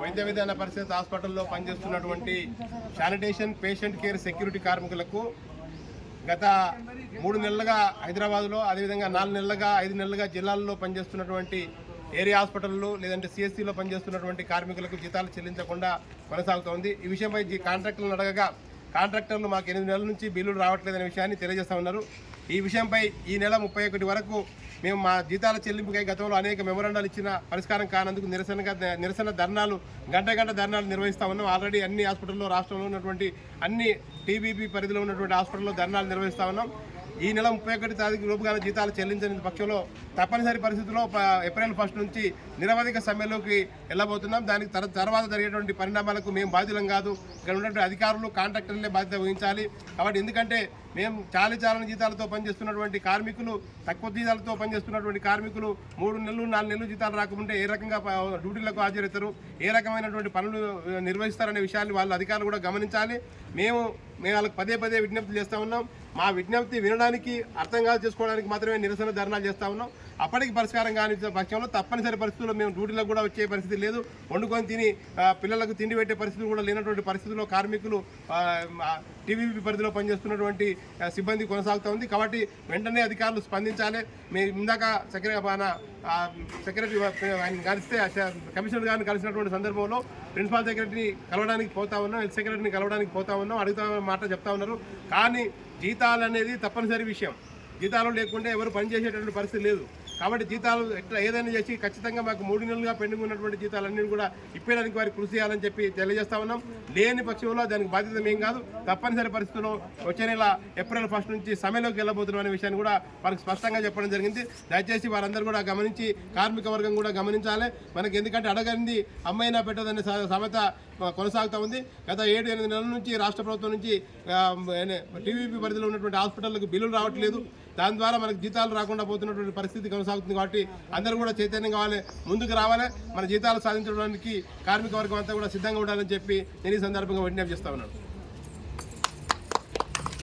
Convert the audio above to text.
వైద్య విధాన పరిషత్ హాస్పిటల్లో పనిచేస్తున్నటువంటి శానిటేషన్ పేషెంట్ కేర్ సెక్యూరిటీ కార్మికులకు గత మూడు నెలలుగా హైదరాబాద్లో అదేవిధంగా నాలుగు నెలలుగా ఐదు నెలలుగా జిల్లాల్లో పనిచేస్తున్నటువంటి ఏరియా హాస్పిటల్లో లేదంటే సిఎస్సిలో పనిచేస్తున్నటువంటి కార్మికులకు జీతాలు చెల్లించకుండా కొనసాగుతోంది. ఈ విషయంపై జీ- కాంట్రాక్టర్లను అడగగా కాంట్రాక్టర్లు మాకు ఎనిమిది నెలల నుంచి బిల్లులు రావట్లేదనే విషయాన్ని తెలియజేస్తా ఉన్నారు. ఈ విషయంపై ఈ నెల ముప్పై ఒకటి వరకు మేము మా జీతాల చెల్లింపుకై గతంలో అనేక మెమోరాండాలు ఇచ్చిన పరిష్కారం కానందుకు నిరసనగా నిరసన ధర్నాలు గంట గంట ధర్నాలు నిర్వహిస్తా ఉన్నాం. ఆల్రెడీ అన్ని హాస్పిటల్లో రాష్ట్రంలో ఉన్నటువంటి అన్ని టీబీపీ పరిధిలో ఉన్నటువంటి హాస్పిటల్లో ధర్నాలు నిర్వహిస్తా ఉన్నాం. ఈ నెల ముప్పై ఒకటి తారీఖు లోపుగానే జీతాలు చెల్లించని పక్షంలో తప్పనిసరి పరిస్థితుల్లో ఏప్రిల్ ఫస్ట్ నుంచి నిరవధిక సమ్మెలోకి వెళ్ళబోతున్నాం. దానికి తర- తర్వాత జరిగేటువంటి పరిణామాలకు మేము బాధ్యులం కాదు. ఇక్కడ ఉన్నటువంటి అధికారులు కాంట్రాక్టర్లే బాధ్యత వహించాలి. కాబట్టి ఎందుకంటే మేము చాలి చాలని జీతాలతో పనిచేస్తున్నటువంటి కార్మికులు తక్కువ జీతాలతో పనిచేస్తున్నటువంటి కార్మికులు మూడు నెలలు నాలుగు నెలలు జీతాలు రాకుండా ఏ రకంగా డ్యూటీలకు హాజరవుతారు? ఏ రకమైనటువంటి పనులు నిర్వహిస్తారనే విషయాన్ని వాళ్ళ అధికారులు కూడా గమనించాలి. మేము మేము వాళ్ళకి పదే పదే విజ్ఞప్తి చేస్తూ ఉన్నాం. మా విజ్ఞప్తి వినడానికి అర్థం కాదు చేసుకోవడానికి మాత్రమే నిరసన ధర్నాలు చేస్తా ఉన్నాం. అప్పటికి పరిష్కారం కాని పక్షంలో తప్పనిసరి పరిస్థితుల్లో మేము డ్యూటీలకు కూడా వచ్చే పరిస్థితి లేదు. వండుకొని తిని పిల్లలకు తిండి పెట్టే పరిస్థితులు కూడా లేనటువంటి పరిస్థితుల్లో కార్మికులు టీవీపీ పరిధిలో పనిచేస్తున్నటువంటి సిబ్బంది కొనసాగుతూ ఉంది. కాబట్టి వెంటనే అధికారులు స్పందించాలి. మేము ఇందాక సెక్రటరీ మన సెక్రటరీ ఆయన కలిస్తే కమిషనర్ గారిని కలిసినటువంటి సందర్భంలో ప్రిన్సిపాల్ సెక్రటరీని కలవడానికి పోతా ఉన్నాం. హెల్త్ సెక్రటరీని కలవడానికి పోతా ఉన్నాం. అడుగుతా మాట చెప్తా ఉన్నారు. కానీ జీతాలు అనేది తప్పనిసరి విషయం. జీతాలు లేకుంటే ఎవరు పనిచేసేటటువంటి పరిస్థితి లేదు. కాబట్టి జీతాలు ఎట్లా ఏదైనా చేసి ఖచ్చితంగా మాకు మూడు నెలలుగా పెండింగ్ ఉన్నటువంటి జీతాలన్నీ కూడా ఇప్పేయడానికి వారికి కృషి చేయాలని చెప్పి తెలియజేస్తా ఉన్నాం. లేని పక్షంలో దానికి బాధ్యత మేం కాదు. తప్పనిసరి పరిస్థితుల్లో వచ్చే నెల ఏప్రిల్ ఫస్ట్ నుంచి సమయంలోకి వెళ్ళబోతున్నాం అనే విషయాన్ని కూడా వారికి స్పష్టంగా చెప్పడం జరిగింది. దయచేసి వారందరూ కూడా గమనించి కార్మిక వర్గం కూడా గమనించాలి. మనకి ఎందుకంటే అడగనిది అమ్మైనా పెట్టదనే స- కొనసాగుతూ ఉంది. గత ఏడు ఎనిమిది నెలల నుంచి రాష్ట్ర ప్రభుత్వం నుంచి టీవీపీ పరిధిలో ఉన్నటువంటి హాస్పిటల్లకు బిల్లులు రావట్లేదు. దాని ద్వారా మనకు జీతాలు రాకుండా పోతున్నటువంటి పరిస్థితి కొనసాగుతుంది కాబట్టి అందరూ కూడా చైతన్యం కావాలి ముందుకు రావాలి. మన జీతాలు సాధించడానికి కార్మిక వర్గం అంతా కూడా సిద్ధంగా ఉండాలని చెప్పి నేను ఈ సందర్భంగా విజ్ఞప్తి చేస్తా ఉన్నాను.